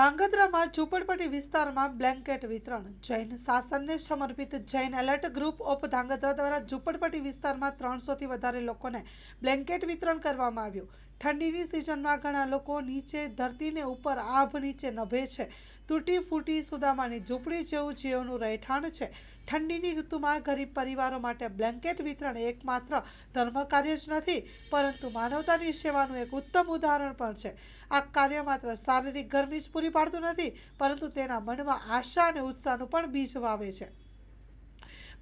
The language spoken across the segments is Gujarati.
ધાંગધ્રામાં ઝૂંપડપટ્ટી વિસ્તારમાં બ્લેન્કેટ વિતરણ. જૈન શાસનને સમર્પિત Jain alert group of Dhrangadhra દ્વારા ઝૂંપડપટ્ટી વિસ્તારમાં ત્રણસોથી વધારે લોકોને બ્લેન્કેટ વિતરણ કરવામાં આવ્યું. ઠંડીની સિઝનમાં ઘણા લોકો નીચે ધરતીને ઉપર આભ નીચે નભે છે. તૂટી ફૂટી સુદામાની ઝૂંપડી જેવું જીવનું રહેઠાણ છે. ઠંડીની ઋતુમાં ગરીબ પરિવારો માટે બ્લેન્કેટ વિતરણ એકમાત્ર ધર્મ કાર્ય જ નથી, પરંતુ માનવતાની સેવાનું એક ઉત્તમ ઉદાહરણ પણ છે. આ કાર્ય માત્ર શારીરિક ગરમી જ પૂરી પાડતું નથી, પરંતુ તેના મનમાં આશા અને ઉત્સાહનું પણ બીજ વાવે છે.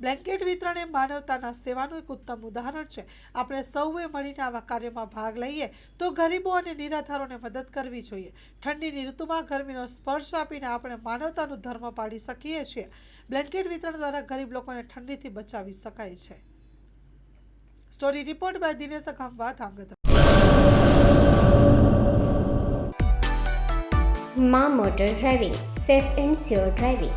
બ્લેન્કેટ વિતરણ એ માનવતાના સેવાનું એક ઉત્તમ ઉદાહરણ છે. આપણે સૌએ મળીને આવા કાર્યમાં ભાગ લઈએ તો ગરીબો અને નિરાધારોને મદદ કરવી જોઈએ. ઠંડીની ઋતુમાં ગરમીનો સ્પર્શ આપીને આપણે માનવતાનું ધર્મ પાડી શકીએ છીએ. બ્લેન્કેટ વિતરણ દ્વારા ગરીબ લોકોને ઠંડીથી બચાવી શકાય છે. Story report by Dinesh Akhamba Dhangadhra મા motor driving, safe and sure driving.